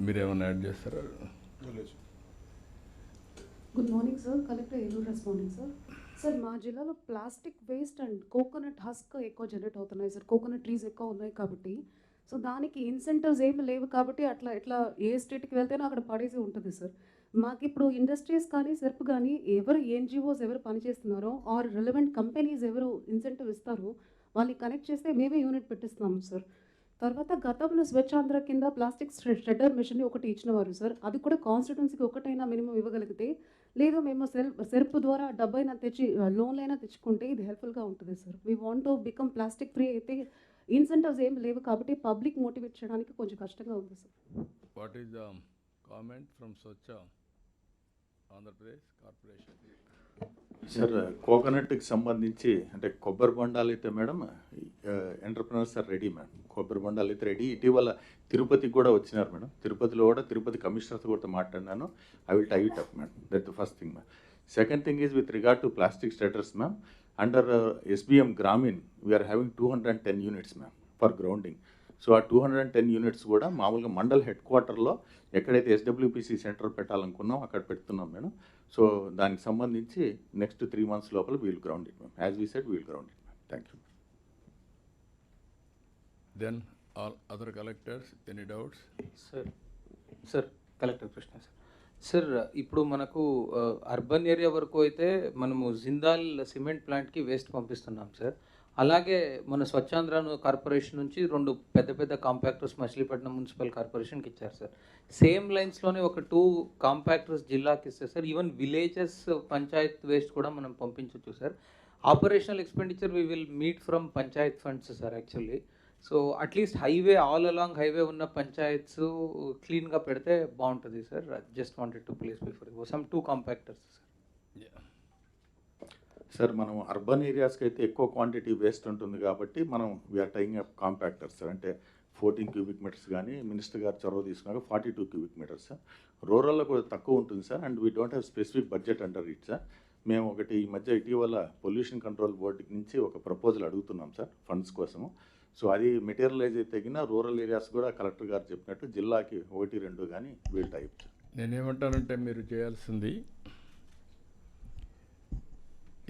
మీరేమైనా యాడ్ చేస్తారా? Good morning sir collector Eluru responding sir sir మా జిల్లాలో plastic waste and coconut husk ఎక్కువ జనరేట్ అవుతున్నాయి సార్ కోకోనట్ ట్రీస్ ఎక్కువ ఉన్నాయి కాబట్టి. సో దానికి ఇన్సెంటివ్స్ ఏమి లేవు కాబట్టి అట్లా ఎట్లా ఏ స్టేట్కి వెళ్తేనో అక్కడ పడేసి ఉంటుంది సార్ మాకు ఇప్పుడు ఇండస్ట్రీస్ కానీ సెర్ప్ కానీ ఎవరు ఎన్జిఓస్ ఎవరు పనిచేస్తున్నారో ఆర్ రిలవెంట్ కంపెనీస్ ఎవరు ఇన్సెంటివ్ ఇస్తారో వాళ్ళని కనెక్ట్ చేస్తే మేమే యూనిట్ పెట్టిస్తున్నాము సార్ తర్వాత గతంలో స్వచ్ఛాంధ్ర కింద ప్లాస్టిక్ షెడ్డర్ మిషన్ ఒకటి ఇచ్చినవారు సార్. అది కూడా కాన్స్టిట్యున్సీకి ఒకటైనా మినిమం ఇవ్వగలిగితే లేదు మేము సెల్ సెర్ప్ ద్వారా డబ్బైనా తెచ్చి లోన్లైనా తెచ్చుకుంటే ఇది హెల్ప్ఫుల్గా ఉంటుంది sir. We want to become plastic free అయితే ఇన్సెంటివ్స్ ఏం లేవు కాబట్టి పబ్లిక్ మోటివేట్ చేయడానికి కొంచెం కష్టంగా ఉంది sir. What is the comment from Swachh Andhra Pradesh corporation sir కోకోనట్కి సంబంధించి అంటే కొబ్బరి బొండాలు అయితే madam entrepreneurs are ready madam. కొబ్బరి బొండాలు అయితే రెడీ. ఇటీవల తిరుపతికి కూడా వచ్చినారు మేడం. తిరుపతిలో కూడా తిరుపతి కమిషనర్తో కూడా మాట్లాడినాను. I will tie it up madam that the first thing ma'am second thing is with regard to plastic shredders ma'am under SBM Grameen we are having two hundred and ten units ma'am for grounding so uh two hundred and ten units కూడా మామూలుగా mandal head క్వార్టర్లో ఎక్కడైతే SWPC centre పెట్టాలనుకున్నాం అక్కడ పెడుతున్నాం madam. So దానికి సంబంధించి next three months లోపల we'll ground it ma'am as we set we'll ground it ma'am thank you then all other collectors any doubts sir sir collector Krishna sir sir ఇప్పుడు మనకు urban area వరకు అయితే మనము Jindal cement ప్లాంట్కి waste పంపిస్తున్నాం sir అలాగే మన స్వచ్ఛాంధ్ర కార్పొరేషన్ నుంచి రెండు పెద్ద పెద్ద కాంపాక్టర్స్ మచిలీపట్నం మున్సిపల్ కార్పొరేషన్కి ఇచ్చారు సార్. సేమ్ లైన్స్లోనే ఒక టూ కాంపాక్టర్స్ జిల్లాకి ఇస్తే sir. Even villages panchayat waste కూడా మనం పంపించవచ్చు sir. Operational expenditure we will meet from panchayat funds sir actually. So at least highway all along highway ఉన్న పంచాయత్స్ క్లీన్గా పెడితే బాగుంటుంది sir. Just wanted to place before some two compactors sir sir మనం urban ఏరియాస్కి అయితే ఎక్కువ క్వాంటిటీ వేస్ట్ ఉంటుంది కాబట్టి మనం we are tying up compactors sir. అంటే ఫోర్టీన్ క్యూబిక్ మీటర్స్ కానీ మినిస్టర్ గారు చొరవ తీసుకున్నాక forty two cubic metres sir. రూరల్లో కూడా తక్కువ ఉంటుంది sir and we don't have specific budget under it sir. మేము ఒకటి ఈ మధ్య ఇటీవల పొల్యూషన్ కంట్రోల్ బోర్డు నుంచి ఒక ప్రపోజల్ అడుగుతున్నాం సార్ ఫండ్స్ కోసము. సో అది మెటీరియలైజ్ అయితే తగిన రూరల్ ఏరియాస్ కూడా కలెక్టర్ గారు చెప్పినట్టు జిల్లాకి ఒకటి రెండు కానీ వీల్ టైప్ నేనేమంటానంటే మీరు చేయాల్సింది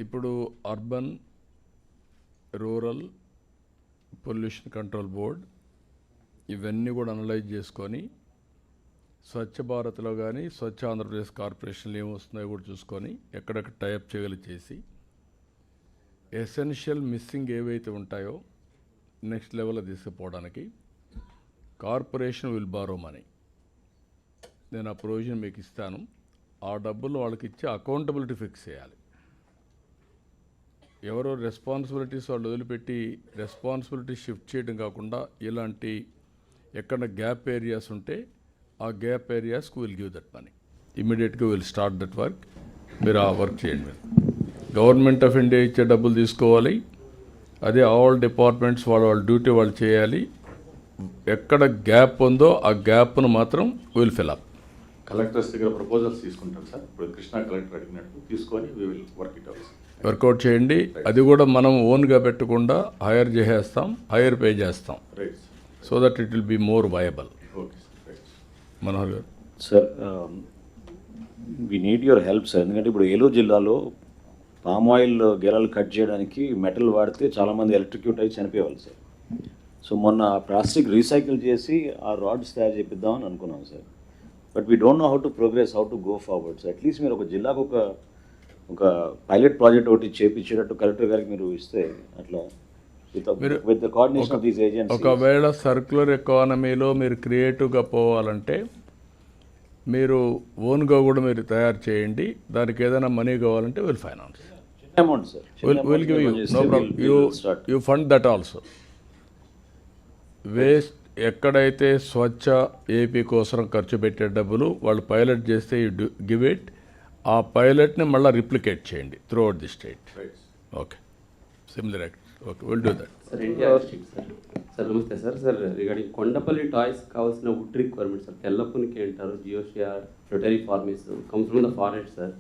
ఇప్పుడు urban rural pollution control board ఇవన్నీ కూడా అనలైజ్ చేసుకొని స్వచ్ఛ భారత్లో కానీ స్వచ్ఛ ఆంధ్రప్రదేశ్ కార్పొరేషన్లు ఏమొస్తున్నాయో కూడా చూసుకొని ఎక్కడెక్కడ టైప్ చేయగలి చేసి ఎసెన్షియల్ మిస్సింగ్ ఏవైతే ఉంటాయో నెక్స్ట్ లెవెల్లో తీసుకుపోవడానికి కార్పొరేషన్ విల్ బారో మనీ నేను ఆ ప్రొవిజన్ మీకు ఇస్తాను. ఆ డబ్బులు వాళ్ళకి ఇచ్చి అకౌంటబిలిటీ ఫిక్స్ చేయాలి. ఎవరో రెస్పాన్సిబిలిటీస్ వాళ్ళు వదిలిపెట్టి రెస్పాన్సిబిలిటీ షిఫ్ట్ చేయడం కాకుండా ఇలాంటి ఎక్కడ గ్యాప్ ఏరియాస్ ఉంటే ఆ గ్యాప్ ఏరియాస్కి విల్ గివ్ దట్ మనీ ఇమీడియట్గా విల్ స్టార్ట్ దట్ వర్క్ మీరు ఆ వర్క్ చేయండి మీరు. గవర్నమెంట్ ఆఫ్ ఇండియా ఇచ్చే డబ్బులు తీసుకోవాలి. అదే ఆల్ డిపార్ట్మెంట్స్ వాళ్ళ వాళ్ళ డ్యూటీ వాళ్ళు చేయాలి. ఎక్కడ గ్యాప్ ఉందో ఆ గ్యాప్ను మాత్రం విల్ ఫిల్ అప్ కలెక్టర్స్ దగ్గర ప్రపోజల్స్ తీసుకుంటాం సార్. ఇప్పుడు కృష్ణా కలెక్టర్ అడిగినట్టు తీసుకొని we will work it out work out చేయండి. అది కూడా మనం ఓన్గా పెట్టకుండా హైర్ చేసేస్తాం హైర్ పే చేస్తాం. So that it will be more viable okay sir right Manohar గారు. Sir we need your help sir ఎందుకంటే ఇప్పుడు ఏలూరు జిల్లాలో పామ్ ఆయిల్ గెలలు కట్ చేయడానికి మెటల్ వాడితే చాలామంది ఎలక్ట్రిక్యూట్ అయ్యి చనిపోయేవాళ్ళు సార్ సో మొన్న ప్లాస్టిక్ రీసైకిల్ చేసి ఆ రాడ్స్ తయారు చేపిద్దామని అనుకున్నాం sir but we don't know how to progress how to go forward so at least మీరు ఒక జిల్లాకు ఒక ఒక పైలట్ ప్రాజెక్ట్ ఒకటి చేపించేటట్టు కలెక్టర్ గారికి మీరు ఇస్తే అట్లా ఒకవేళ సర్క్యులర్ ఎకానమీలో మీరు క్రియేటివ్గా పోవాలంటే మీరు ఓన్గా కూడా మీరు తయారు చేయండి. దానికి ఏదైనా మనీ కావాలంటే విల్ ఫైనాన్స్ చిన్న amount sir will will give you no problem you start you fund that also waste ఎక్కడైతే స్వచ్ఛ ఏపీ కోసం ఖర్చు పెట్టే డబ్బులు వాళ్ళు పైలట్ చేస్తే యూ గివ్ ఇట్ ఆ పైలట్ని మళ్ళీ రిప్లికేట్ చేయండి throughout the state. Right okay. Similar act okay will do that sir sir. Sir నమస్తే sir. Sir regarding Kondapalli toys కావాల్సిన వుడ్ రిక్వైర్మెంట్ సార్. తెల్లపునికి అంటారు జియోషియా రొటరీ ఫార్మేస్ comes from the forest sir.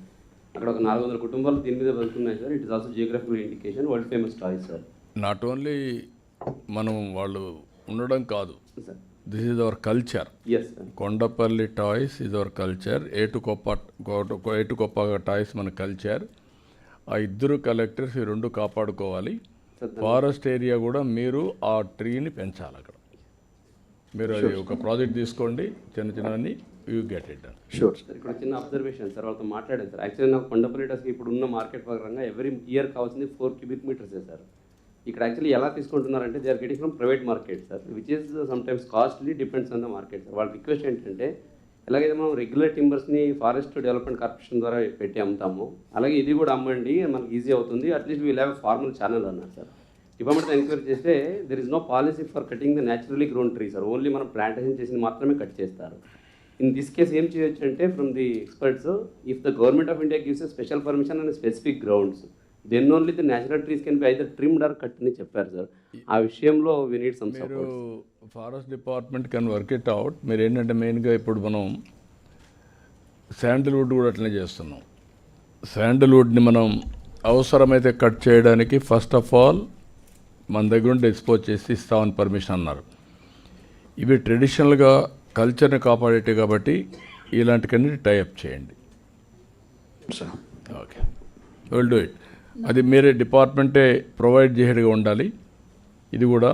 అక్కడ ఒక నాలుగు వందల కుటుంబాలు దీని మీద బతుకున్నాయి sir. It is also geographical indication world famous toys sir. Not only మనం వాళ్ళు ఉండడం కాదు sir. This is our culture Kondapalli toys is our culture Etikoppaka Etikoppaka toys మన కల్చర్ ఆ ఇద్దరు కలెక్టర్స్ ఈ రెండు కాపాడుకోవాలి. ఫారెస్ట్ ఏరియా కూడా మీరు ఆ ట్రీని పెంచాలి అక్కడ. మీరు అది ఒక ప్రాజెక్ట్ తీసుకోండి చిన్న చిన్నవన్నీ you get it sure sir ఇక్కడ చిన్న అబ్జర్వేషన్ సార్ వాళ్ళతో మాట్లాడాను సార్ యాక్చువల్లీ నాకు కొండపల్లి టాస్కి ఇప్పుడు ఉన్న మార్కెట్ పరంగా ఎవ్రీ ఇయర్ కావాల్సింది ఫోర్ క్యూబిక్ మీటర్సే సార్ ఇక్కడ యాక్చువల్లీ ఎలా తీసుకుంటున్నారంటే they are getting from private market sir which is sometimes costly depends on the market sir వాళ్ళ రిక్వెస్ట్ ఏంటంటే ఎలాగైతే మనం రెగ్యులర్ టింబర్స్ని ఫారెస్ట్ డెవలప్మెంట్ కార్పొరేషన్ ద్వారా పెట్టి అమ్ముతాము అలాగే ఇది కూడా అమ్మండి మనకి ఈజీ అవుతుంది. At least we'll have formal channel అన్నారు సార్ డిపార్ట్మెంట్ ఎంక్వైరీ చేస్తే there is no policy for cutting the naturally grown tree sir only మనం ప్లాంటేషన్ చేసింది మాత్రమే కట్ చేస్తారు. ఇన్ దిస్ కేస్ ఏం చేయొచ్చు అంటే from the experts if the government of India gives special permission and specific grounds then only the natural trees can be either trimmed or cut అని చెప్పారు sir. ఆ విషయంలో వి నీడ్ సమ్ మీరు support forest department can work it out మీరు ఏంటంటే మెయిన్గా ఇప్పుడు మనం శాండిల్వుడ్ కూడా అట్లనే చేస్తున్నాం. శాండిల్వుడ్ని మనం అవసరమైతే కట్ చేయడానికి ఫస్ట్ ఆఫ్ ఆల్ మన దగ్గర ఉండి ఎక్స్పోజ్ చేసి ఇస్తామని పర్మిషన్ అన్నారు. ఇవి ట్రెడిషనల్గా కల్చర్ని కాపాడేటి కాబట్టి ఇలాంటి కన్నీ టైఅప్ చేయండి. ఓకే విల్ డూ ఇట్ అది మీరే డిపార్ట్మెంటే ప్రొవైడ్ చేయడిగా ఉండాలి. ఇది కూడా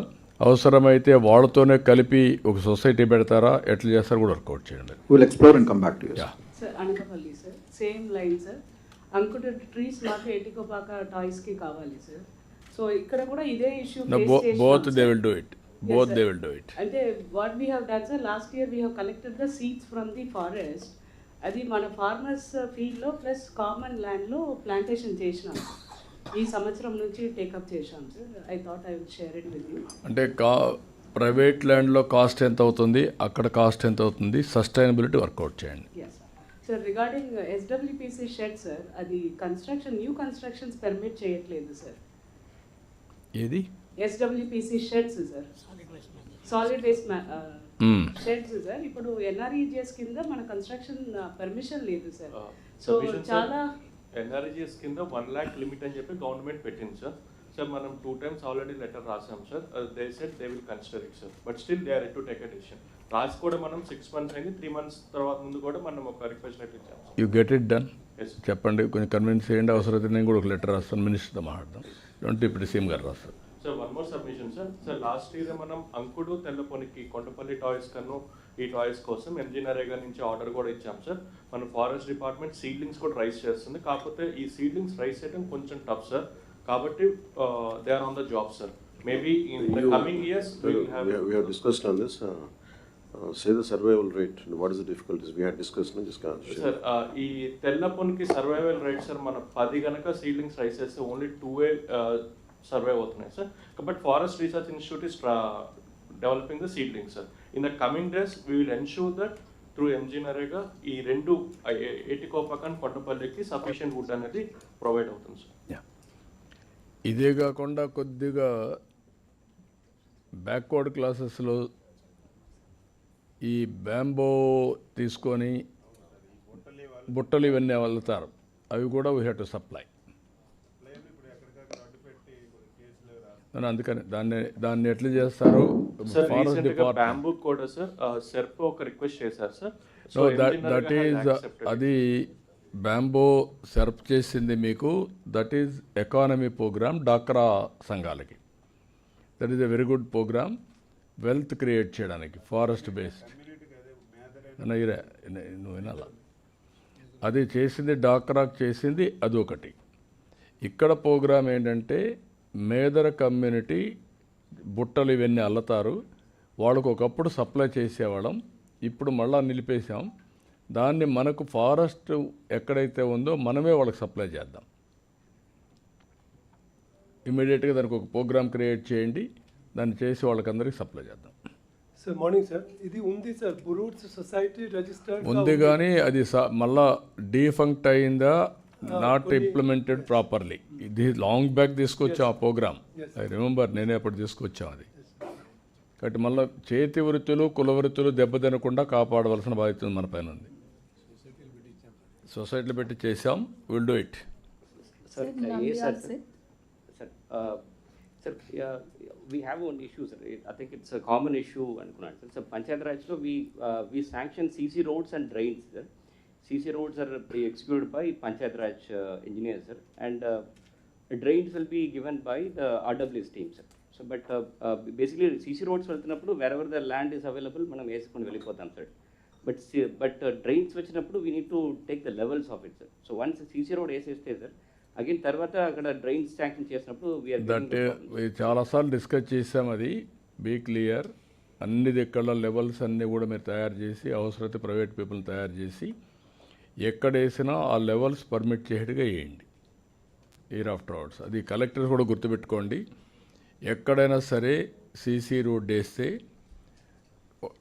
అవసరమైతే వాళ్ళతోనే కలిపి ఒక సొసైటీ పెడతారా ఎట్లా చేస్తారో కూడా వర్కౌట్ చేయండి. You. Yeah sir Anakapalli sir same line sir trees మాకు ఎటికోపాక టాయ్స్కి కావాలి సార్ సో ఇక్కడ కూడా ఇదే issue both they will do it both they will do it అంటే what we have done sir last year we have collected the seeds from the forest అది మన farmers ఫీల్డ్లో ప్లస్ కామన్ ల్యాండ్లో plantation చేసినాం. ఈ సంవత్సరం నుంచి టేకప్ చేశాం sir I thought I will share it with you అంటే కా ప్రైవేట్ ల్యాండ్లో కాస్ట్ ఎంత అవుతుంది? అక్కడ కాస్ట్ ఎంత అవుతుంది? సస్టైనబిలిటీ వర్కౌట్ చేయండి. Yes sir regarding SWPC shed sir అది కన్స్ట్రక్షన్ న్యూ కన్స్ట్రక్షన్స్ పర్మిట్ చేయట్లేదు సార్ ఏది? SWPC sheds sir solid waste. Sheds sir ఇప్పుడు ఎన్ఆర్ఈజిఎస్ కింద మన కన్స్ట్రక్షన్ పర్మిషన్ లేదు సార్ Uh, సో sir. చాలా ఎన్ఆర్జీఎస్ కింద వన్ ల్యాక్ లిమిట్ అని చెప్పి గవర్నమెంట్ పెట్టింది సార్. సార్ మనం టూ టైమ్స్ ఆల్రెడీ లెటర్ రాసాం sir. They set they will consider it sir. But still they are to take a decision రాసి కూడా మనం సిక్స్ మంత్స్ అయింది త్రీ మంత్స్ తర్వాత ముందు కూడా మనం ఒక రిక్వెస్ట్ లెటర్ ఇచ్చాం you get it done yes చెప్పండి కొంచెం కన్విన్స్ చేయండి అవసరమైతే నేను కూడా ఒక లెటర్ రాస్తాను మినిస్టర్తో మాట్లాడదాం. లేదంటే ఇప్పుడు సీఎం గారు రాస్తారు. Sir one more submission sir sir last year మనం అంకుడు తెల్లపొనికి కొండపల్లి టాయ్స్ కన్ను ఈ టాయ్స్ కోసం ఎంజీ నరేగా నుంచి ఆర్డర్ కూడా ఇచ్చాం సార్ మన ఫారెస్ట్ డిపార్ట్మెంట్ సీడ్లింగ్స్ కూడా రైస్ చేస్తుంది. కాకపోతే ఈ సీడ్లింగ్స్ రైస్ చేయడం కొంచెం టఫ్ సార్ కాబట్టి they are on the job sir maybe in the coming years the survival rate, and what is the difficulties, we had discussed, no, just can't share. Sir ఈ తెల్లపొనికి survival rate sir మన పది గనక seedlings raise చేస్తే only two వే survive అవుతున్నాయి sir but forest research institute is developing the seedling sir in the coming days we will ensure that through MG NREGA ఈ రెండు ఏటికోపకన్ కొండపల్లికి సఫిషియంట్ వుడ్ అనేది ప్రొవైడ్ అవుతుంది సార్ యా ఇదే కాకుండా కొద్దిగా బ్యాక్వర్డ్ క్లాసెస్లో ఈ బ్యాంబో తీసుకొని బుట్టలు ఇవన్నీ వెళ్తారు అవి కూడా వీ హ్యావ్ టు సప్లై అందుకని దాన్ని దాన్ని ఎట్లా చేస్తారు? సార్ ఫారెస్ట్ డిపార్ట్మెంట్ కూడా సార్ సెర్ప్ ఒక రిక్వెస్ట్ చేశారు sir so that that is అది బ్యాంబో సెర్ప్ చేసింది మీకు. దట్ ఈజ్ ఎకానమీ ప్రోగ్రామ్ డాక్రా సంఘాలకి that is a very good programme wealth create చేయడానికి ఫారెస్ట్ బేస్డ్ నువ్వు వినాలా? అది చేసింది డాక్రాక్ చేసింది అది ఒకటి. ఇక్కడ ప్రోగ్రామ్ ఏంటంటే మేదర కమ్యూనిటీ బుట్టలు ఇవన్నీ అల్లుతారు. వాళ్ళకు ఒకప్పుడు సప్లై చేసేవాళ్ళం. ఇప్పుడు మళ్ళా నిలిపేశాం. దాన్ని మనకు ఫారెస్ట్ ఎక్కడైతే ఉందో మనమే వాళ్ళకి సప్లై చేద్దాం. ఇమీడియట్గా దానికి ఒక ప్రోగ్రామ్ క్రియేట్ చేయండి. దాన్ని చేసి వాళ్ళకందరికీ సప్లై చేద్దాం. సార్ మార్నింగ్ సార్ ఇది ఉంది సార్ బురూట్స్ సొసైటీ రిజిస్టర్డ్ ఉంది కానీ అది మళ్ళా డీఫంక్ట్ అయిందా? నాట్ ఇంప్లిమెంటెడ్ ప్రాపర్లీ ఇది లాంగ్ బ్యాక్ తీసుకొచ్చాం ఆ ప్రోగ్రామ్? ఐ రిమెంబర్ నేనే అప్పుడు తీసుకొచ్చాం అది. కాబట్టి మళ్ళీ చేతి వృత్తులు కుల వృత్తులు దెబ్బతినకుండా కాపాడవలసిన బాధ్యత మన పైన ఉంది. సొసైటీలో పెట్టి చేసాం will do it sir we have one issue sir I think it's common issue అనుకున్నాను. Sir sir Panchayat రాజ్లో we we sanction CC roads and drains sir CC roads are executed by Panchayat Raj engineer sir and drains will be given by the RWS team sir so but basically CC roads వెళ్తున్నప్పుడు wherever the land is available మనం వేసుకొని వెళ్ళిపోతాం sir but but drains వచ్చినప్పుడు we need to take the levels of it sir so once CC road వేసేస్తే sir again తర్వాత అక్కడ drains sanction చేసినప్పుడు చాలాసార్లు డిస్కస్ చేసాం అది. బీ క్లియర్ అన్ని దిక్కల లెవెల్స్ అన్నీ కూడా మీరు తయారు చేసి అవసరమైతే ప్రైవేట్ పీపుల్ తయారు చేసి ఎక్కడ వేసినా ఆ లెవెల్స్ పర్మిట్ చేయట్టుగా వేయండి. ఇయర్ ఆఫ్టర్ అవర్స్ అది కలెక్టర్స్ కూడా గుర్తుపెట్టుకోండి. ఎక్కడైనా సరే సీసీ రోడ్ వేస్తే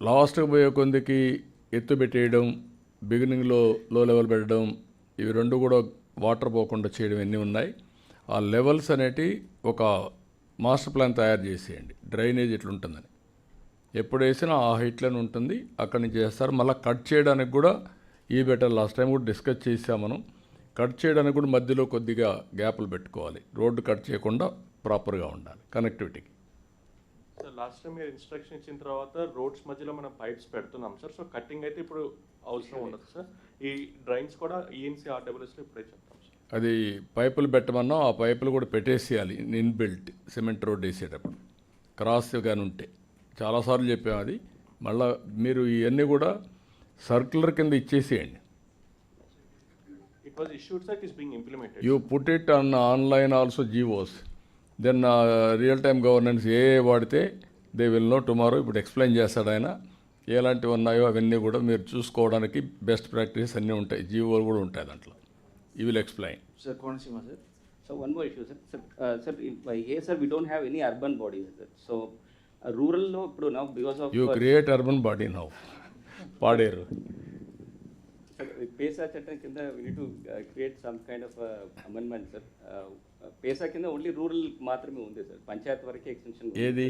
లాస్ట్కి పోయే కొందికి ఎత్తు పెట్టేయడం బిగినింగ్లో లో లెవెల్ పెట్టడం ఇవి రెండు కూడా వాటర్ పోకుండా చేయడం ఎన్ని ఉన్నాయి? ఆ లెవెల్స్ అనేటి ఒక మాస్టర్ ప్లాన్ తయారు చేసేయండి. డ్రైనేజ్ ఇట్లుంటుందని ఎప్పుడు వేసినా ఆ హైట్లోనే ఉంటుంది. అక్కడి నుంచి చేస్తారు మళ్ళీ కట్ చేయడానికి కూడా ఈ బెటర్ లాస్ట్ టైం కూడా డిస్కస్ చేసాం మనం. కట్ చేయడానికి కూడా మధ్యలో కొద్దిగా గ్యాప్లు పెట్టుకోవాలి. రోడ్డు కట్ చేయకుండా ప్రాపర్గా ఉండాలి. కనెక్టివిటీకి. సార్ లాస్ట్ టైం మీరు ఇన్స్ట్రక్షన్ ఇచ్చిన తర్వాత రోడ్స్ మధ్యలో మనం పైప్స్ పెడుతున్నాం సార్. సో కటింగ్ అయితే ఇప్పుడు అవసరం ఉండదు సార్. ఈ డ్రైన్స్ కూడా E ఈఎన్సీ ఆర్డబ్ల్యూఎస్లో ఇప్పుడే చెప్తాం సార్. అది పైపులు పెట్టమన్నా. ఆ పైపులు కూడా పెట్టేసేయాలి. ఇన్బిల్ట్ సిమెంట్ రోడ్ వేసేటప్పుడు. క్రాస్ కానీ ఉంటే చాలాసార్లు చెప్పాము అది. మళ్ళా మీరు ఇవన్నీ కూడా సర్క్యులర్ కింద ఇచ్చేసేయండి. You put it on online also GOs then real time governance ఏ ఏ వాడితే దే విల్ నో టుమారో ఇప్పుడు ఎక్స్ప్లెయిన్ చేస్తాడు ఆయన. ఎలాంటివి ఉన్నాయో అవన్నీ కూడా మీరు చూసుకోవడానికి బెస్ట్ ప్రాక్టీస్ అన్నీ ఉంటాయి. జీవోలు కూడా ఉంటాయి దాంట్లో. ఈ will explain sir Konaseema sir so one more issue sir sir sir A sir we don't have any urban bodies sir so రూరల్లో ఇప్పుడు నా because of you create urban body now Paderu. PESA చట్టం కింద to create some kind of amendment sir PESA కింద only rural మాత్రమే ఉంది sir Panchayat వరకే extension ఏది?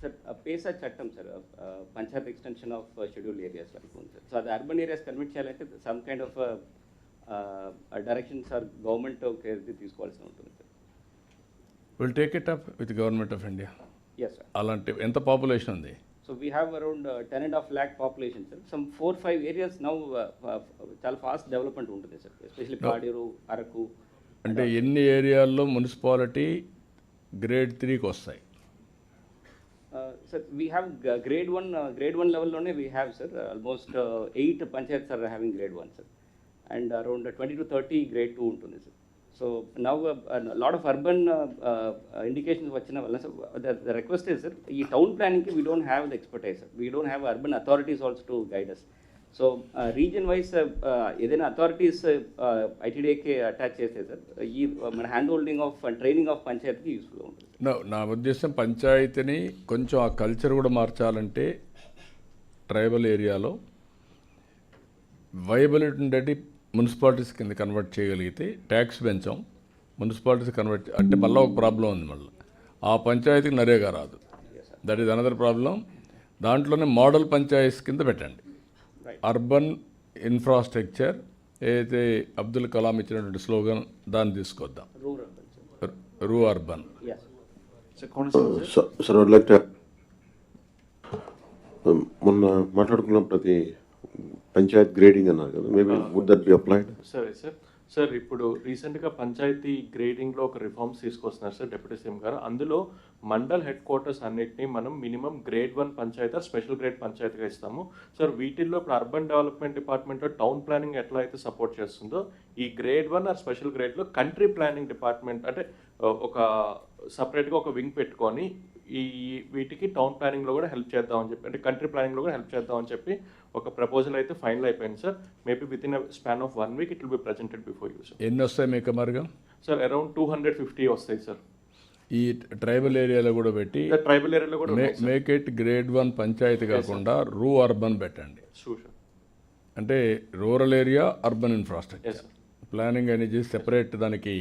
సార్ పేసా చట్టం sir Panchayat extension of schedule areas వరకు ఉంది సార్ సో అది అర్బన్ ఏరియాస్ కన్వర్ట్ చేయాలంటే some kind of directions or government తీసుకోవాల్సి ఉంటుంది sir will take it up with government of India yes sir అలాంటి ఎంత పాపులేషన్ ఉంది? So we have around ten and half lakh population sir some four five areas now చాలా fast development ఉంటుంది sir especially Paderu Araku అంటే ఎన్ని ఏరియాల్లో municipality grade త్రీకి వస్తాయి? Sir we have grade one grade one లెవెల్లోనే we have sir almost eight panchayats are having grade one sir and around twenty to thirty grade two ఉంటుంది sir so now lot of urban indications వచ్చిన వల్ల the request is sir ఈ town ప్లానింగ్కి we don't have the expertise sir we don't have urban authorities also to guide us so region wise ఏదైనా authorities ఐటీడీఏకి attach చేస్తే sir ఈ మన hand holding of training of పంచాయత్కి యూస్ఫుల్గా ఉంటుంది. నా నా ఉద్దేశం పంచాయతీని కొంచెం ఆ కల్చర్ కూడా మార్చాలంటే ట్రైబల్ ఏరియాలో వైబిలిటీ ఉండేటి మున్సిపాలిటీస్ కింద కన్వర్ట్ చేయగలిగితే ట్యాక్స్ పెంచాం. మున్సిపాలిటీస్ కన్వర్ట్ అంటే మళ్ళీ ఒక ప్రాబ్లం ఉంది మళ్ళీ. ఆ పంచాయతీకి నరేగా రాదు. దట్ ఈస్ అనదర్ ప్రాబ్లం దాంట్లోనే మోడల్ పంచాయతీస్ కింద పెట్టండి. అర్బన్ ఇన్ఫ్రాస్ట్రక్చర్ ఏదైతే అబ్దుల్ కలాం ఇచ్చినటువంటి స్లోగన్ దాన్ని తీసుకొద్దాం. రూ అర్బన్ సార్ to, um, మొన్న మాట్లాడుకున్నాం ప్రతి పంచాయత్ గ్రేడింగ్ అన్నారు కదా maybe would that be applied సరే సార్ సార్ ఇప్పుడు రీసెంట్గా పంచాయతీ గ్రేడింగ్లో ఒక రిఫార్మ్స్ తీసుకొస్తున్నారు సార్ డిప్యూటీ సీఎం గారు. అందులో మండల్ హెడ్ క్వార్టర్స్ అన్నిటిని మనం minimum grade one panchayat special grade పంచాయతీగా ఇస్తాము. సార్ వీటిల్లో ఇప్పుడు అర్బన్ డెవలప్మెంట్ డిపార్ట్మెంట్లో టౌన్ ప్లానింగ్ ఎట్లా అయితే సపోర్ట్ చేస్తుందో ఈ గ్రేడ్ వన్ ఆర్ స్పెషల్ గ్రేడ్లో కంట్రీ ప్లానింగ్ డిపార్ట్మెంట్ అంటే ఒక సపరేట్గా ఒక వింగ్ పెట్టుకొని ఈ వీటికి టౌన్ ప్లానింగ్లో కూడా హెల్ప్ చేద్దామని చెప్పి అంటే కంట్రీ ప్లానింగ్లో కూడా హెల్ప్ చేద్దామని చెప్పి ఒక ప్రపోజల్ అయితే ఫైనల్ అయిపోయింది sir. Maybe with in span of one week it will be presented before you sir ఎన్ని వస్తాయి మీకు మార్గం sir around two hundred fifty వస్తాయి సార్ ఈ ట్రైబల్ ఏరియాలో కూడా పెట్టి ట్రైబల్ ఏరియాలో కూడా make it grade one panchayat కాకుండా రూ అర్బన్ పెట్టండి. అంటే rural area urban infrastructure planning అనేది సెపరేట్ దానికి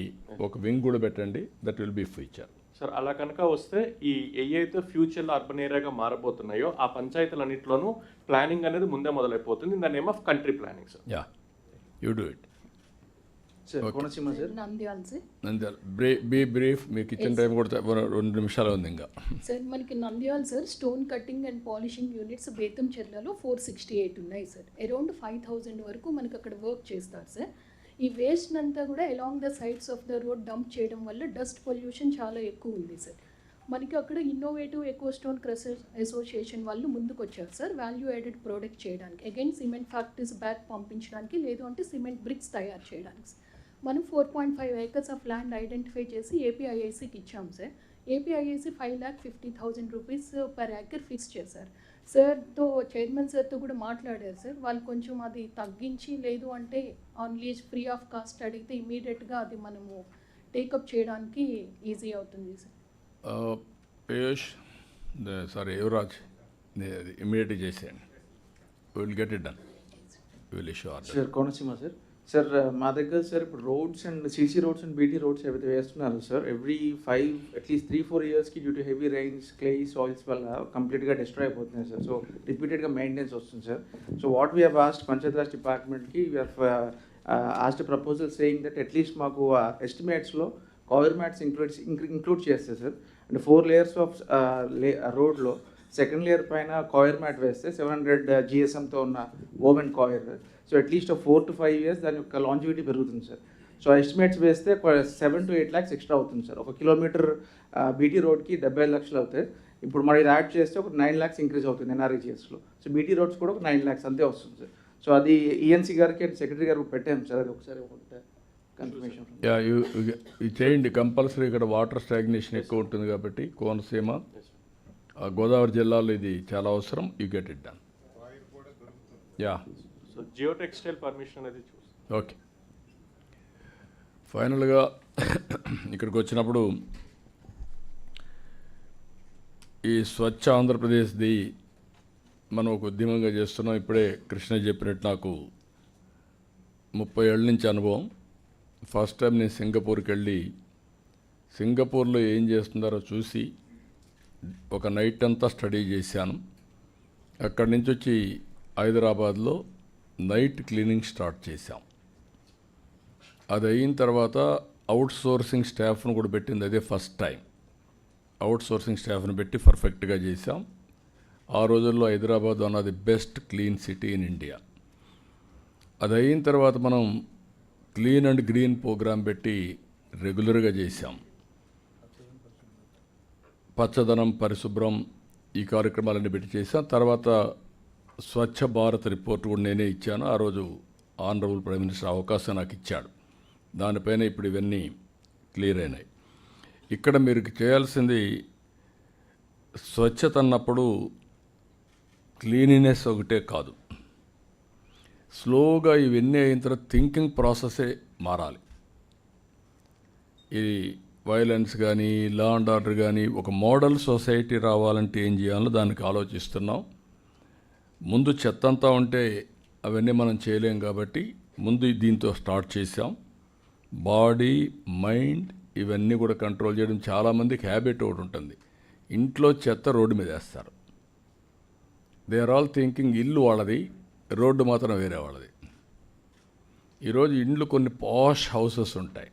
ఒక వింగ్ కూడా పెట్టండి. That will be future sir అలా కనుక వస్తే ఈ ఏ అయితే ఫ్యూచర్లో అర్బన్ ఏరియాగా మారబోతున్నాయో ఆ పంచాయతీలన్నింటిలోనూ ప్లానింగ్ అనేది ముందే మొదలైపోతుంది. In the name of country planning sir yeah you do it. Konaseema sir Nandyal sir Nandyal బ్రీ బీ బ్రీఫ్ మీకు ఇచ్చిన. టైం కూడా రెండు నిమిషాలు ఉంది ఇంకా. సార్ మనకి Nandyal sir stone cutting and polishing units బేతం చెర్లలో ఫోర్ సిక్స్టీ ఎయిట్ ఉన్నాయి సార్ అరౌండ్ ఫైవ్ థౌజండ్ వరకు మనకి అక్కడ వర్క్ చేస్తారు సార్ ఈ వేస్ట్ అంతా కూడా along the sides of the road dump చేయడం వల్ల డస్ట్ పొల్యూషన్ చాలా ఎక్కువ ఉంది సార్ మనకి అక్కడ innovative eco stone crushers association వాళ్ళు ముందుకు వచ్చారు సార్ వాల్యూ యాడెడ్ ప్రోడక్ట్ చేయడానికి అగైన్ సిమెంట్ ఫ్యాక్టరీస్ బ్యాక్ పంపించడానికి లేదు అంటే సిమెంట్ బ్రిక్స్ తయారు చేయడానికి మనం four point five acres of land identify చేసి ఏపీఐఐసికి ఇచ్చాం sir APIIC five lakh fifty thousand rupees per acre fix చేశారు. సార్తో చైర్మన్ సార్తో కూడా మాట్లాడారు సార్. వాళ్ళు కొంచెం అది తగ్గించి లేదు అంటే on lease free of cost అడిగితే ఇమీడియట్గా అది మనము టేకప్ చేయడానికి ఈజీ అవుతుంది సార్. ఆ, పీయూష్ సారీ యువరాజ్ ఇమీడియట్గా చేసేయండి. Will get it done will issue order sir Konaseema sir. Sir మా దగ్గర సార్ ఇప్పుడు roads and CC roads and BT roads ఏవైతే వేస్తున్నారు sir every five at least three four ఇయర్స్కి due to heavy rains clay soils వల్ల కంప్లీట్గా destroy అయిపోతున్నాయి sir so రిపీటెడ్గా మెయింటెనెన్స్ వస్తుంది sir so what we have asked Panchayat Raj డిపార్ట్మెంట్కి we asked proposal saying that at least మాకు ఎస్టిమేట్స్లో cover mats include include చేస్తే సార్ అంటే ఫోర్ లేయర్స్ ఆఫ్ లే రోడ్లో సెకండ్ లేయర్ పైన కాయర్ మ్యాట్ వేస్తే సెవెన్ హండ్రెడ్ జిఎస్ఎంతో ఉన్న woven coir. So at least four to five years దాని యొక్క లాంజివిటీ పెరుగుతుంది సార్ సో ఎస్టిమేట్స్ వేస్తే seven to eight lakhs extra అవుతుంది సార్ ఒక కిలోమీటర్ బీటీ రోడ్కి డెబ్బై ఐదు లక్షలు అవుతాయి. ఇప్పుడు మరి ఇది యాడ్ చేస్తే ఒక నైన్ ల్యాక్స్ ఇంక్రీజ్ అవుతుంది ఎన్ఆర్ఈజిఎస్లో సో బీటీ రోడ్స్ కూడా ఒక నైన్ ల్యాక్స్ అంతే వస్తుంది సార్ సో అది ఈఎన్సీ గారికి అండ్ సెక్రటరీ గారికి పెట్టాము సార్ అది ఒకసారి ఒకటి కన్ఫర్మేషన్ యా యూ ఇది చేయండి కంపల్సరీ ఇక్కడ వాటర్ స్టాగ్నేషన్ ఎక్కువ ఉంటుంది కాబట్టి కోనసీమ గోదావరి జిల్లాలో ఇది చాలా అవసరం. You get it done yeah so geo textile permission అనేది ఓకే ఫైనల్గా ఇక్కడికి వచ్చినప్పుడు ఈ స్వచ్ఛ ఆంధ్రప్రదేశ్ది మనం ఒక ఉద్యమంగా చేస్తున్నాం. ఇప్పుడే కృష్ణ చెప్పినట్టు నాకు ముప్పై ఏళ్ళ నుంచి అనుభవం. ఫస్ట్ టైం నేను సింగపూర్కి వెళ్ళి సింగపూర్లో ఏం చేస్తున్నారో చూసి ఒక నైట్ అంతా స్టడీ చేశాను. అక్కడి నుంచి వచ్చి హైదరాబాద్లో నైట్ క్లీనింగ్ స్టార్ట్ చేశాం. అది అయిన తర్వాత అవుట్ సోర్సింగ్ స్టాఫ్ను కూడా పెట్టింది అదే ఫస్ట్ టైం. అవుట్ సోర్సింగ్ స్టాఫ్ను పెట్టి పర్ఫెక్ట్గా చేశాం. ఆ రోజుల్లో Hyderabad one of the best clean city in India. అది అయిన తర్వాత మనం క్లీన్ అండ్ గ్రీన్ ప్రోగ్రాం పెట్టి రెగ్యులర్గా చేశాం. పచ్చదనం పరిశుభ్రం ఈ కార్యక్రమాలన్నీ పెట్టి చేశాను. తర్వాత స్వచ్ఛ భారత్ రిపోర్ట్ కూడా నేనే ఇచ్చాను. ఆ రోజు ఆనరబుల్ ప్రైమ్ మినిస్టర్ అవకాశం నాకు ఇచ్చాడు. దానిపైన ఇప్పుడు ఇవన్నీ క్లియర్ అయినాయి. ఇక్కడ మీరు చేయాల్సింది స్వచ్ఛత అన్నప్పుడు క్లీనినెస్ ఒకటే కాదు. స్లోగా ఇవన్నీ అయిన తర్వాత థింకింగ్ ప్రాసెసే మారాలి. ఇది వైలెన్స్ కానీ లా అండ్ ఆర్డర్ కానీ ఒక మోడల్ సొసైటీ రావాలంటే ఏం చేయాలో దానికి ఆలోచిస్తున్నాం. ముందు చెత్త అంతా ఉంటే అవన్నీ మనం చేయలేం కాబట్టి ముందు దీంతో స్టార్ట్ చేసాం బాడీ మైండ్ ఇవన్నీ కూడా కంట్రోల్ చేయడం చాలామందికి హ్యాబిట్ ఒకటి ఉంటుంది. ఇంట్లో చెత్త రోడ్డు మీద వేస్తారు. దే ఆర్ ఆల్ థింకింగ్ ఇల్లు వాళ్ళది రోడ్డు మాత్రం వేరే వాళ్ళది. ఈరోజు ఇండ్లు కొన్ని పాష్ హౌసెస్ ఉంటాయి.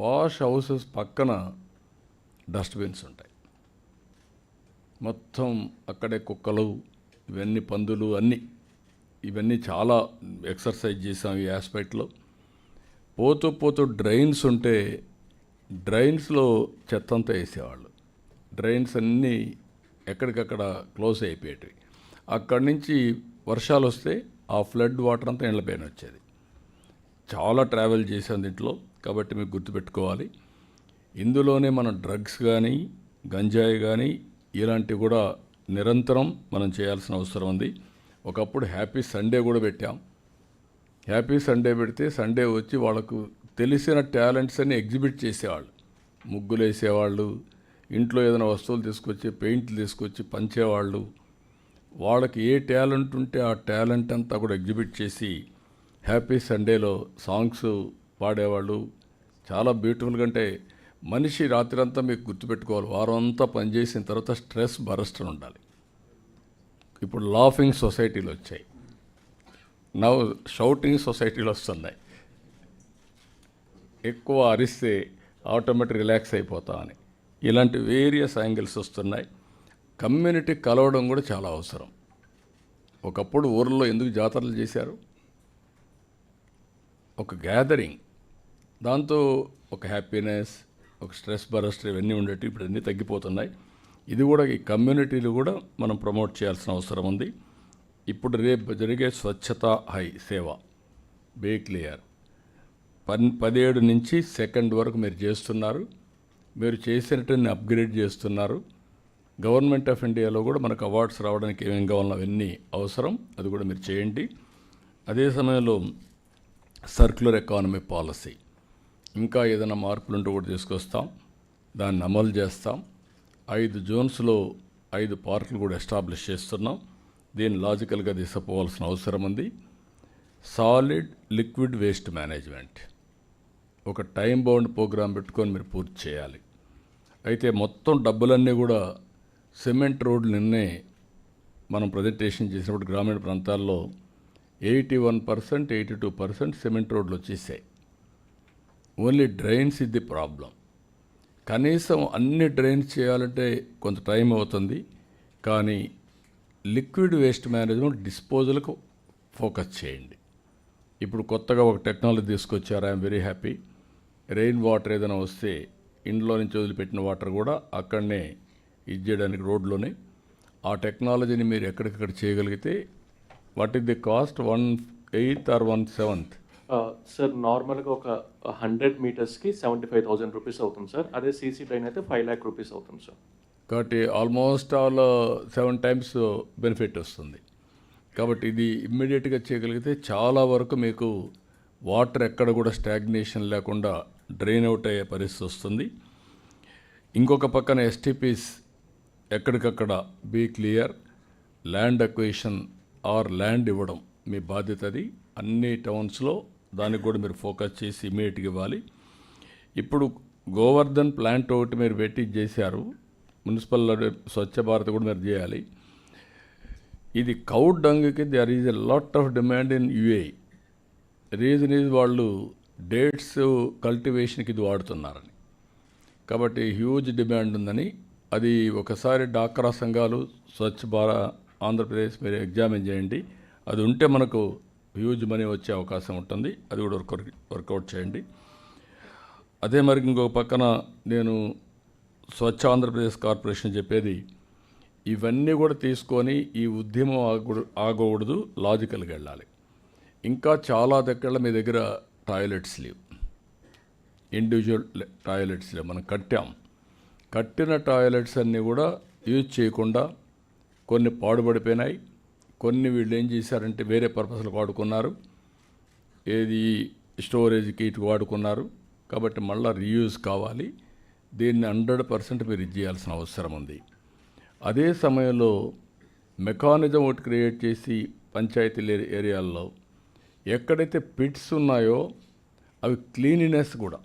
పాష్ హౌసెస్ పక్కన డస్ట్బిన్స్ ఉంటాయి. మొత్తం అక్కడే కుక్కలు ఇవన్నీ పందులు అన్నీ ఇవన్నీ చాలా ఎక్సర్సైజ్ చేసాం ఈ ఆస్పెక్ట్లో. పోతూ పోతూ డ్రైన్స్ ఉంటే డ్రైన్స్లో చెత్తంతా వేసేవాళ్ళు. డ్రైన్స్ అన్నీ ఎక్కడికక్కడ క్లోజ్ అయిపోయేటివి. అక్కడి నుంచి వర్షాలు వస్తే ఆ ఫ్లడ్ వాటర్ అంతా ఇళ్ళపైన వచ్చేది. చాలా ట్రావెల్ చేసాం దీంట్లో. కాబట్టి మీరు గుర్తుపెట్టుకోవాలి. ఇందులోనే మనం డ్రగ్స్ కానీ గంజాయి కానీ ఇలాంటివి కూడా నిరంతరం మనం చేయాల్సిన అవసరం ఉంది. ఒకప్పుడు హ్యాపీ సండే కూడా పెట్టాం. హ్యాపీ సండే పెడితే సండే వచ్చి వాళ్ళకు తెలిసిన టాలెంట్స్ అన్ని ఎగ్జిబిట్ చేసేవాళ్ళు. ముగ్గులు వేసేవాళ్ళు ఇంట్లో ఏదైనా వస్తువులు తీసుకొచ్చి పెయింట్లు తీసుకొచ్చి పంచేవాళ్ళు. వాళ్ళకి ఏ టాలెంట్ ఉంటే ఆ టాలెంట్ అంతా కూడా ఎగ్జిబిట్ చేసి హ్యాపీ సండేలో సాంగ్స్ పాడేవాళ్ళు. చాలా బ్యూటిఫుల్గా అంటే మనిషి రాత్రంతా మీకు గుర్తుపెట్టుకోవాలి. వారం అంతా పనిచేసిన తర్వాత స్ట్రెస్ భరస్ట్ ఉండాలి. ఇప్పుడు లాఫింగ్ సొసైటీలు వచ్చాయి. నవ్ షౌటింగ్ సొసైటీలు వస్తున్నాయి. ఎక్కువ అరిస్తే ఆటోమేటిక్ రిలాక్స్ అయిపోతా అని. ఇలాంటి వేరియస్ యాంగిల్స్ వస్తున్నాయి. కమ్యూనిటీ కలవడం కూడా చాలా అవసరం. ఒకప్పుడు ఊర్లో ఎందుకు జాతరలు చేశారు? ఒక గ్యాదరింగ్. దాంతో ఒక హ్యాపీనెస్ ఒక స్ట్రెస్ బరస్ట్ ఇవన్నీ ఉండేవి ఇప్పుడు అన్నీ తగ్గిపోతున్నాయి. ఇది కూడా ఈ కమ్యూనిటీలు కూడా మనం ప్రమోట్ చేయాల్సిన అవసరం ఉంది. ఇప్పుడు రేపు జరిగే స్వచ్ఛత హై సేవ బే క్లియర్ పన్ పదిహేడు నుంచి సెకండ్ వరకు మీరు చేస్తున్నారు. మీరు చేసినట్టుని అప్గ్రేడ్ చేస్తున్నారు. గవర్నమెంట్ ఆఫ్ ఇండియాలో కూడా మనకు అవార్డ్స్ రావడానికి ఏమేమి కావాలో అవన్నీ అవసరం. అది కూడా మీరు చేయండి. అదే సమయంలో సర్క్యులర్ ఎకానమీ పాలసీ ఇంకా ఏదైనా మార్పులు ఉంటే కూడా తీసుకొస్తాం. దాన్ని అమలు చేస్తాం. ఐదు జోన్స్లో ఐదు పార్కులు కూడా ఎస్టాబ్లిష్ చేస్తున్నాం. దీన్ని లాజికల్గా తీసుకుపోవాల్సిన అవసరం ఉంది. Solid liquid waste management. ఒక టైం బౌండ్ ప్రోగ్రాం పెట్టుకొని మీరు పూర్తి చేయాలి. అయితే మొత్తం డబ్బులన్నీ కూడా సిమెంట్ రోడ్లు నిన్నే మనం ప్రజెంటేషన్ చేసినప్పుడు గ్రామీణ ప్రాంతాల్లో eighty one percent eighty two percent cement రోడ్లు వచ్చేసాయి. ఓన్లీ డ్రైన్స్ ఇది ప్రాబ్లం. కనీసం అన్ని డ్రైన్స్ చేయాలంటే కొంత టైం అవుతుంది కానీ లిక్విడ్ వేస్ట్ మేనేజ్మెంట్ డిస్పోజల్కు ఫోకస్ చేయండి. ఇప్పుడు కొత్తగా ఒక టెక్నాలజీ తీసుకొచ్చారు I'm very happy. Rain water ఏదైనా వస్తే ఇంట్లో నుంచి వదిలిపెట్టిన వాటర్ కూడా అక్కడనే ఇది చేయడానికి రోడ్లోనే. ఆ టెక్నాలజీని మీరు ఎక్కడికక్కడ చేయగలిగితే what is the cost? One eighth or one seventh? Sir నార్మల్గా ఒక హండ్రెడ్ మీటర్స్కి సెవెంటీ ఫైవ్ థౌసండ్ రూపీస్ అవుతుంది సార్. అదే సీసీ ట్రైన్ అయితే ఫైవ్ ల్యాక్ రూపీస్ అవుతుంది సార్. కాబట్టి almost all seven times benefit వస్తుంది. కాబట్టి ఇది ఇమ్మీడియట్గా చేయగలిగితే చాలా వరకు మీకు వాటర్ ఎక్కడ కూడా స్టాగ్నేషన్ లేకుండా డ్రైన్ అవుట్ అయ్యే పరిస్థితి వస్తుంది. ఇంకొక పక్కన ఎస్టీపీస్ ఎక్కడికక్కడ be clear. Land acquisition or land ఇవ్వడం మీ బాధ్యత అది. అన్ని టౌన్స్లో దానికి కూడా మీరు ఫోకస్ చేసి ఇమీడియట్గా ఇవ్వాలి. ఇప్పుడు గోవర్ధన్ ప్లాంట్ ఒకటి మీరు పెట్టి చేశారు. మున్సిపల్ స్వచ్ఛ భారత్ కూడా మీరు చేయాలి. ఇది cow డంగ్కి there is a lot of demand in UA reason is వాళ్ళు డేట్స్ కల్టివేషన్కి ఇది వాడుతున్నారని. కాబట్టి హ్యూజ్ డిమాండ్ ఉందని. అది ఒకసారి డాక్రా సంఘాలు స్వచ్ఛ భారత్ ఆంధ్రప్రదేశ్ మీరు ఎగ్జామిన్ చేయండి. అది ఉంటే మనకు హ్యూజ్ మనీ వచ్చే అవకాశం ఉంటుంది. అది కూడా వర్క్ వర్కౌట్ చేయండి. అదే మరి ఇంకొక పక్కన నేను స్వచ్ఛ ఆంధ్రప్రదేశ్ కార్పొరేషన్ చెప్పేది ఇవన్నీ కూడా తీసుకొని ఈ ఉద్యమం ఆగకూడదు ఆగకూడదు లాజికల్గా వెళ్ళాలి. ఇంకా చాలా దగ్గర మీ దగ్గర టాయిలెట్స్ లేవు. ఇండివిజువల్ టాయిలెట్స్ లేవు. మనం కట్టాం. కట్టిన టాయిలెట్స్ అన్నీ కూడా యూజ్ చేయకుండా కొన్ని పాడుపడిపోయినాయి. కొన్ని వీళ్ళు ఏం చేశారంటే వేరే పర్పస్లకు వాడుకున్నారు. ఏది స్టోరేజ్కి ఇటు వాడుకున్నారు. కాబట్టి మళ్ళీ రీయూజ్ కావాలి. దీన్ని హండ్రెడ్ పర్సెంట్ మీరు ఇది చేయాల్సిన అవసరం ఉంది. అదే సమయంలో మెకానిజం ఒకటి క్రియేట్ చేసి పంచాయతీ ఏరియాల్లో ఎక్కడైతే పిట్స్ ఉన్నాయో అవి క్లీనినెస్ కూడా.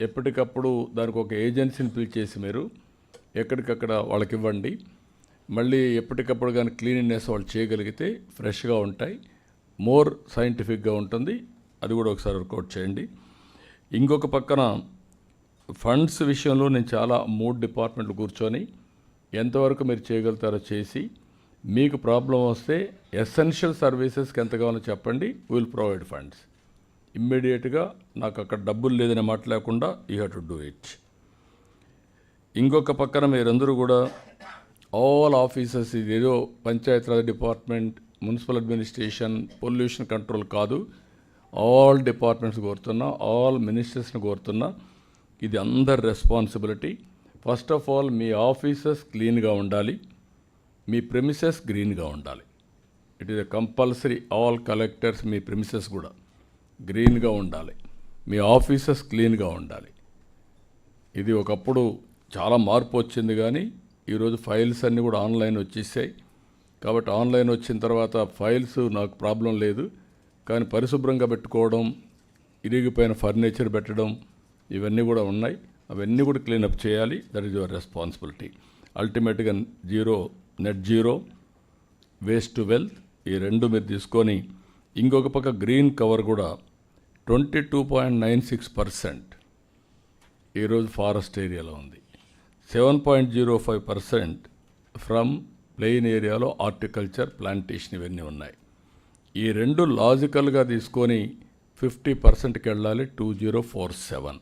ఎప్పటికప్పుడు దానికి ఒక ఏజెన్సీని పిలిచేసి మీరు ఎక్కడికక్కడ వాళ్ళకి ఇవ్వండి. మళ్ళీ ఎప్పటికప్పుడు కానీ క్లీనినెస్ వాళ్ళు చేయగలిగితే ఫ్రెష్గా ఉంటాయి మోర్ సైంటిఫిక్గా ఉంటుంది. అది కూడా ఒకసారి వర్కౌట్ చేయండి. ఇంకొక పక్కన ఫండ్స్ విషయంలో నేను చాలా మూడు డిపార్ట్మెంట్లు కూర్చొని ఎంతవరకు మీరు చేయగలుగుతారో చేసి మీకు ప్రాబ్లం వస్తే ఎసెన్షియల్ సర్వీసెస్కి ఎంత కావాలో చెప్పండి. Will provide funds. ఇమ్మీడియట్గా నాకు అక్కడ డబ్బులు లేదనే మాట లేకుండా you have to do it. ఇంకొక పక్కన మీరందరూ కూడా ఆల్ ఆఫీసెస్ ఇది ఏదో Panchayati Raj department municipal administration pollution control కాదు. ఆల్ డిపార్ట్మెంట్స్ కోరుతున్నా ఆల్ మినిస్టర్స్ని కోరుతున్నా ఇది అందరి రెస్పాన్సిబిలిటీ ఫస్ట్ ఆఫ్ ఆల్ మీ ఆఫీసెస్ క్లీన్గా ఉండాలి. మీ ప్రెమిసెస్ గ్రీన్గా ఉండాలి. It is a compulsory all collectors me premises కూడా గ్రీన్గా ఉండాలి. మీ ఆఫీసెస్ క్లీన్గా ఉండాలి. ఇది ఒకప్పుడు చాలా మార్పు వచ్చింది కానీ ఈరోజు ఫైల్స్ అన్నీ కూడా ఆన్లైన్ వచ్చేసాయి. కాబట్టి ఆన్లైన్ వచ్చిన తర్వాత ఫైల్స్ నాకు ప్రాబ్లం లేదు. కానీ పరిశుభ్రంగా పెట్టుకోవడం ఇరిగిపోయిన ఫర్నిచర్ పెట్టడం ఇవన్నీ కూడా ఉన్నాయి. అవన్నీ కూడా క్లీనప్ చేయాలి. That is your responsibility. అల్టిమేట్గా zero net zero waste to wealth ఈ రెండు మీరు తీసుకొని ఇంకొక పక్క గ్రీన్ కవర్ కూడా twenty two point nine six percent ఈరోజు ఫారెస్ట్ ఏరియాలో ఉంది. Seven point zero five percent from plain ఏరియాలో హార్టికల్చర్ ప్లాంటేషన్ ఇవన్నీ ఉన్నాయి. ఈ రెండు లాజికల్గా తీసుకొని ఫిఫ్టీ పర్సెంట్కి వెళ్ళాలి two zero four seven.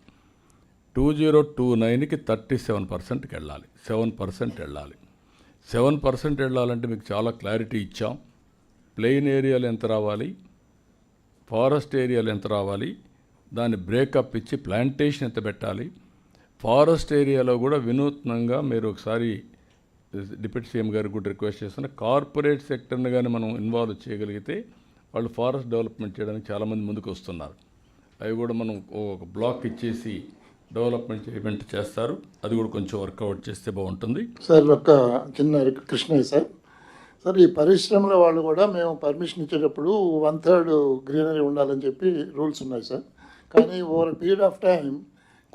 Two zero two నైన్కి థర్టీ సెవెన్ పర్సెంట్కి వెళ్ళాలి సెవెన్ పర్సెంట్ వెళ్ళాలి. సెవెన్ పర్సెంట్ వెళ్ళాలంటే మీకు చాలా క్లారిటీ ఇచ్చాం. ప్లెయిన్ ఏరియాలు ఎంత రావాలి? ఫారెస్ట్ ఏరియాలు ఎంత రావాలి? దాన్ని బ్రేకప్ ఇచ్చి ప్లాంటేషన్ ఎంత పెట్టాలి? ఫారెస్ట్ ఏరియాలో కూడా వినూత్నంగా మీరు ఒకసారి డిప్యూటీ సీఎం గారికి కూడా రిక్వెస్ట్ చేస్తున్న కార్పొరేట్ సెక్టర్ని కానీ మనం ఇన్వాల్వ్ చేయగలిగితే వాళ్ళు ఫారెస్ట్ డెవలప్మెంట్ చేయడానికి చాలామంది ముందుకు వస్తున్నారు. అవి కూడా మనం ఒక బ్లాక్ ఇచ్చేసి డెవలప్మెంట్ చేయమెంట్ చేస్తారు. అది కూడా కొంచెం వర్కౌట్ చేస్తే బాగుంటుంది. సార్ ఒక చిన్న కృష్ణయ్య సార్. సార్ ఈ పరిశ్రమల వాళ్ళు కూడా మేము పర్మిషన్ ఇచ్చేటప్పుడు వన్ థర్డ్ గ్రీనరీ ఉండాలని చెప్పి రూల్స్ ఉన్నాయి సార్. కానీ ఓవర్ పీరియడ్ ఆఫ్ టైం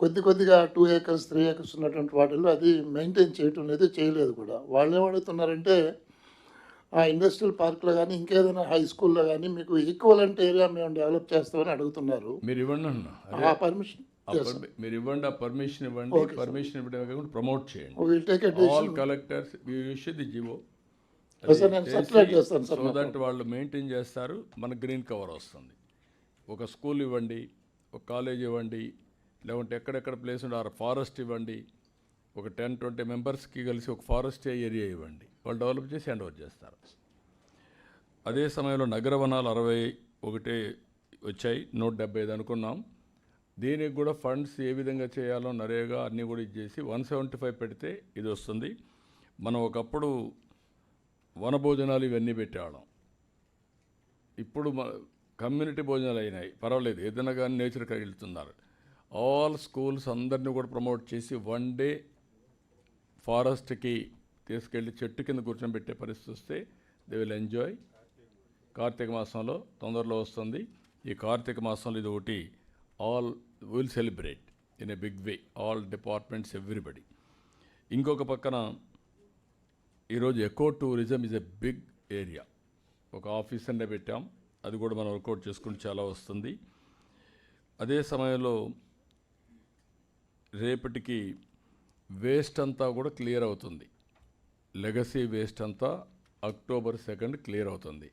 కొద్ది కొద్దిగా టూ ఏకర్స్ త్రీ ఏకర్స్ ఉన్నటువంటి వాటిల్లో అది మెయింటైన్ చేయటం అనేది చేయలేదు కూడా. వాళ్ళు ఏమడుగుతున్నారంటే ఆ ఇండస్ట్రియల్ పార్క్లో కానీ ఇంకేదైనా హై స్కూల్లో కానీ మీకు ఈక్వలెంట్ ఏరియా మేము డెవలప్ చేస్తామని అడుగుతున్నారు. మీరు ఇవ్వండి అన్న. ఆ పర్మిషన్ మీరు ఇవ్వండి ఆ పర్మిషన్ ఇవ్వండి. పర్మిషన్ ఇవ్వడమే కాకుండా ప్రమోట్ చేయండి. All. Collectors the GO so that వాళ్ళు మెయింటైన్ చేస్తారు మన గ్రీన్ కవర్ వస్తుంది. ఒక స్కూల్ ఇవ్వండి ఒక కాలేజ్ ఇవ్వండి లేకుంటే ఎక్కడెక్కడ ప్లేస్ ఉండే ఆ ఫారెస్ట్ ఇవ్వండి. ఒక టెన్ ట్వంటీ మెంబర్స్కి కలిసి ఒక ఫారెస్ట్ ఏరియా ఇవ్వండి. వాళ్ళు డెవలప్ చేసి హ్యాండ్ ఓవర్ చేస్తారు. అదే సమయంలో నగర వనాలు అరవై ఒకటి వచ్చాయి. నూట డెబ్బై ఐదు అనుకున్నాం. దీనికి కూడా ఫండ్స్ ఏ విధంగా చేయాలో నరేగా అన్నీ కూడా ఇచ్చేసి వన్ సెవెంటీ ఫైవ్ పెడితే ఇది వస్తుంది. మనం ఒకప్పుడు వన భోజనాలు ఇవన్నీ పెట్టేవాళ్ళం. ఇప్పుడు మ- కమ్యూనిటీ భోజనాలు అయినాయి. పర్వాలేదు. ఏదైనా కానీ నేచర్కి వెళ్తున్నారు. ఆల్ స్కూల్స్ అందరినీ కూడా ప్రమోట్ చేసి వన్ డే ఫారెస్ట్కి తీసుకెళ్ళి చెట్టు కింద కూర్చొని పెట్టే పరిస్థితి వస్తే దే విల్ ఎంజాయ్ కార్తీక మాసంలో తొందరలో వస్తుంది. ఈ కార్తీక మాసంలో ఇది ఒకటి. All will celebrate in a big way all departments everybody ఇంకొక పక్కన ఈరోజు eco tourism is a big area ఒక ఆఫీసర్నే పెట్టాం. అది కూడా మనం వర్కౌట్ చేసుకుంటే చాలా వస్తుంది. అదే సమయంలో రేపటికి వేస్ట్ అంతా కూడా క్లియర్ అవుతుంది. లెగసీ వేస్ట్ అంతా అక్టోబర్ సెకండ్ క్లియర్ అవుతుంది.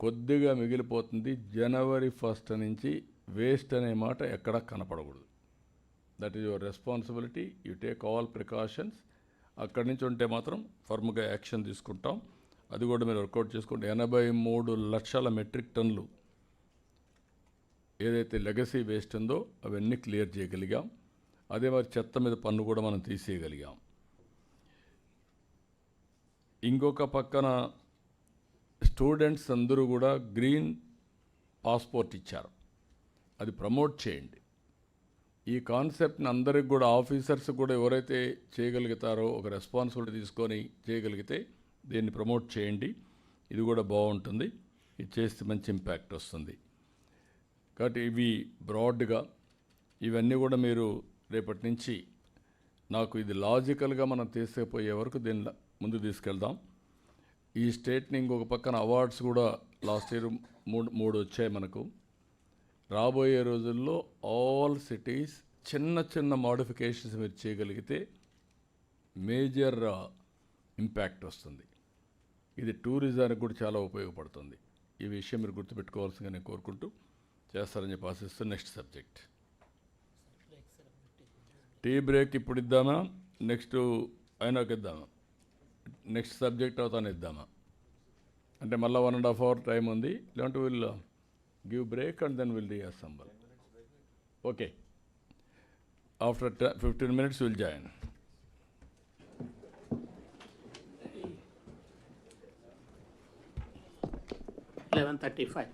కొద్దిగా మిగిలిపోతుంది. జనవరి ఫస్ట్ నుంచి వేస్ట్ అనే మాట ఎక్కడా కనపడకూడదు. That is your responsibility you take all precautions అక్కడి నుంచి ఉంటే మాత్రం ఫర్మ్గా యాక్షన్ తీసుకుంటాం. అది కూడా మీరు వర్కౌట్ చేసుకుంటే ఎనభై మూడు లక్షల మెట్రిక్ టన్నులు ఏదైతే లెగసీ వేస్ట్ ఉందో అవన్నీ క్లియర్ చేయగలిగాం. అదే మరి చెత్త మీద పన్ను కూడా మనం తీసేయగలిగాం. ఇంకొక పక్కన స్టూడెంట్స్ అందరూ కూడా గ్రీన్ పాస్పోర్ట్ ఇచ్చారు. అది ప్రమోట్ చేయండి. ఈ కాన్సెప్ట్ని అందరికి కూడా ఆఫీసర్స్ కూడా ఎవరైతే చేయగలుగుతారో ఒక రెస్పాన్సిబిలిటీ తీసుకొని చేయగలిగితే దీన్ని ప్రమోట్ చేయండి. ఇది కూడా బాగుంటుంది. ఇది చేస్తే మంచి ఇంపాక్ట్ వస్తుంది. కాబట్టి ఇవి బ్రాడ్గా ఇవన్నీ కూడా మీరు రేపటి నుంచి నాకు ఇది లాజికల్గా మనం తీసుకుపోయే వరకు దీన్ని ముందు తీసుకెళ్దాం. ఈ స్టేట్ని ఇంకొక పక్కన అవార్డ్స్ కూడా లాస్ట్ ఇయర్ మూడు మూడు వచ్చాయి మనకు. రాబోయే రోజుల్లో ఆల్ సిటీస్ చిన్న చిన్న మాడిఫికేషన్స్ మీరు చేయగలిగితే మేజర్ ఇంపాక్ట్ వస్తుంది. ఇది టూరిజానికి కూడా చాలా ఉపయోగపడుతుంది. ఈ విషయం మీరు గుర్తుపెట్టుకోవాల్సిందిగా నేను కోరుకుంటూ చేస్తారని చెప్పి ఆశిస్తూ నెక్స్ట్ సబ్జెక్ట్. టీ బ్రేక్ ఇప్పుడు ఇద్దామా? నెక్స్ట్ అయినాక ఇద్దామా? నెక్స్ట్ సబ్జెక్ట్ అవుతాను ఇద్దామా? అంటే మళ్ళీ one and half hour time ఉంది. లేదంటే will give break and then will reassemble okay after fifteen minutes will join eleven thirty five